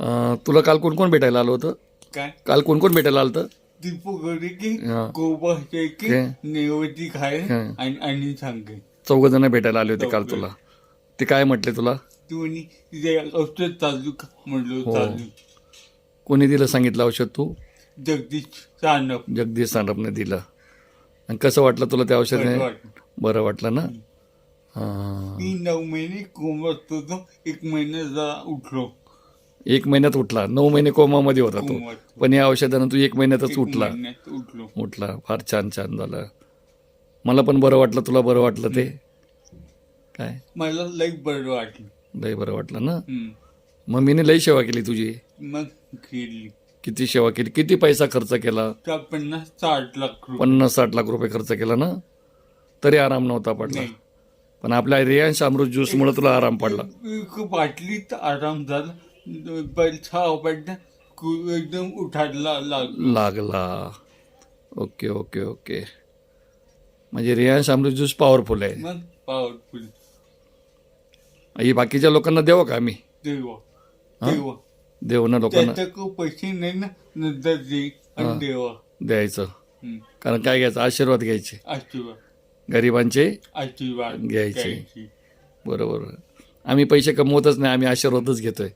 अं, तुला काल कोण कोण भेटायला आलं होतं? काय? काल कोण कोण भेटायला आलं होतं? दीपक गोरे की हा. नेवती खाय हा. आणि आणि सांगे चौघ जण भेटायला आले होते काल. तुला. ते काय म्हटले तुला? तिथे औषध चालू का म्हणलो हो. चालू. कोणी दिलं सांगितलं औषध तू? जगदीश सानप. जगदीश सांडपने दिलं. आणि कसं वाटलं तुला त्या औषधाने? बरं वाटलं. बरं वाटलं ना? हां. मी नऊ महिने कोमत होतो एक महिना जरा उठलो. एक महिन्यात उठला. नऊ महिने कोमामध्ये होता तो. पण या औषधानं तू एक महिन्यातच उठला. उठलो. फार छान छान झालं. मला पण बरं वाटलं तुला बरं वाटलं ते. काय? मला लई बरं वाटलं. लय बरं वाटलं ना. मम्मीने लई सेवा केली तुझी? मग केली. किती सेवा केली? किती पैसा खर्च केला? पन्नास साठ लाख पन्नास साठ लाख रुपये खर्च केला ना? तरी आराम नव्हता पडला. पण आपल्या रियांश अमृत ज्यूसमुळे तुला आराम पडला. बाटलीत आराम झाला. एकदम उठायला लागलो लागला. Okay okay okay. म्हणजे रियांश अमृत ज्यूस पॉवरफुल आहे. मग पॉवरफुल ही बाकीच्या लोकांना देऊ का आम्ही? देवा. हा? देवा. देऊ ना लोकांना? त्याच्याकडे पैसे नाही ना नंतर दे. आणि देवा. द्यायचं. कारण काय घ्यायचं? आशीर्वाद घ्यायचे. आशीर्वाद. गरिबांचे आशीर्वाद घ्यायचे. घ्यायचे. बरोबर. आम्ही पैसे कमवतच नाही आम्ही आशीर्वादच घेतोय.